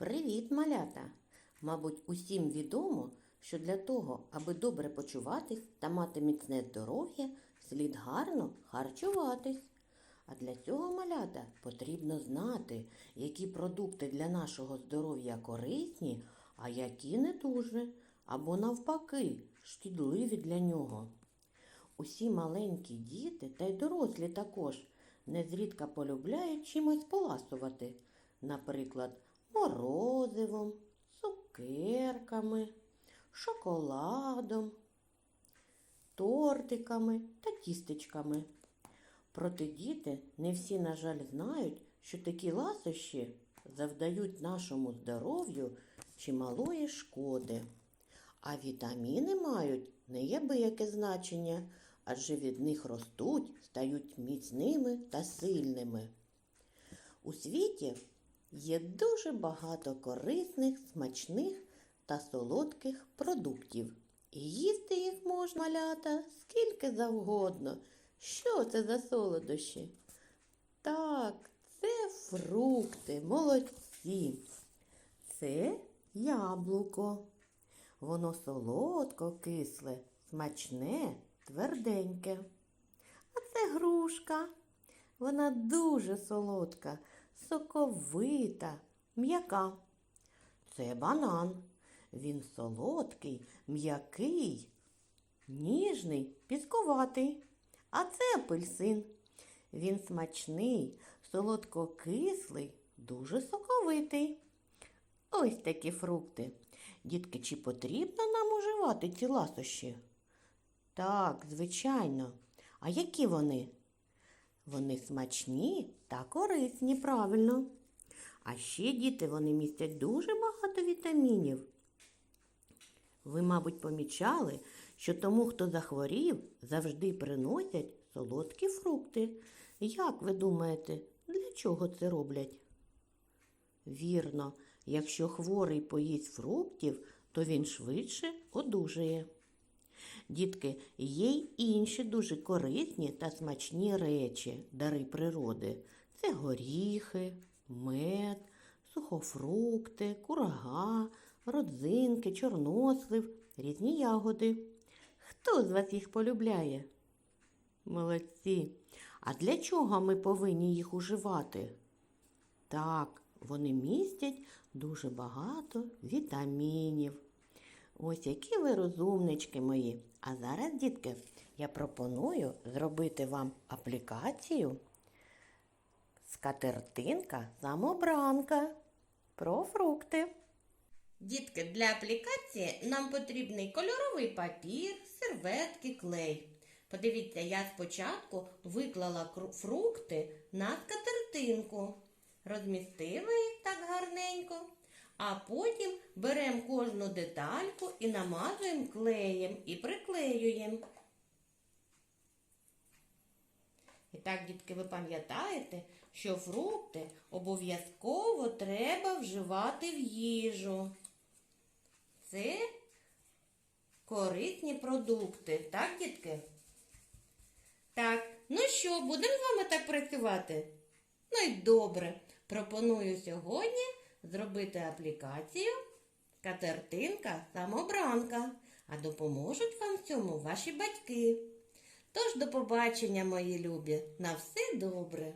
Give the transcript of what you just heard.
Привіт, малята! Мабуть, усім відомо, що для того, аби добре почуватись та мати міцне здоров'я, слід гарно харчуватись. А для цього малята потрібно знати, які продукти для нашого здоров'я корисні, а які не дуже, або навпаки, шкідливі для нього. Усі маленькі діти та й дорослі також незрідка полюбляють чимось поласувати, наприклад, морозивом, цукерками, шоколадом, тортиками та тістечками. Проте діти не всі, на жаль, знають, що такі ласощі завдають нашому здоров'ю чималої шкоди. А вітаміни мають неабияке значення, адже від них ростуть, стають міцними та сильними. У світі є дуже багато корисних, смачних та солодких продуктів. І їсти їх можна малята скільки завгодно. Що це за солодощі? Так, це фрукти, молодці. Це яблуко. Воно солодко кисле, смачне, тверденьке. А це грушка. Вона дуже солодка, соковита, м'яка. Це банан. Він солодкий, м'який, ніжний, пісковатий. А це апельсин. Він смачний, солодкокислий, дуже соковитий. Ось такі фрукти. Дітки, чи потрібно нам уживати ці ласощі? Так, звичайно. А які вони? Вони смачні та корисні, правильно. А ще, діти, вони містять дуже багато вітамінів. Ви, мабуть, помічали, що тому, хто захворів, завжди приносять солодкі фрукти. Як ви думаєте, для чого це роблять? Вірно, якщо хворий поїсть фруктів, то він швидше одужає. Дітки, є й інші дуже корисні та смачні речі, дари природи. Це горіхи, мед, сухофрукти, курага, родзинки, чорнослив, різні ягоди. Хто з вас їх полюбляє? Молодці. А для чого ми повинні їх уживати? Так, вони містять дуже багато вітамінів. Ось які ви розумнички мої. А зараз, дітки, я пропоную зробити вам аплікацію скатертинка самобранка про фрукти. Дітки, для аплікації нам потрібний кольоровий папір, серветки, клей. Подивіться, я спочатку виклала фрукти на скатертинку. Розмістила їх так гарненько. А потім беремо кожну детальку і намазуємо клеєм і приклеюємо. І так, дітки, ви пам'ятаєте, що фрукти обов'язково треба вживати в їжу. Це корисні продукти, так, дітки? Так, ну що, будемо з вами так працювати? Ну і добре. Пропоную сьогодні зробити аплікацію Катертинка самобранка. А допоможуть вам в цьому ваші батьки. Тож до побачення, мої любі. На все добре.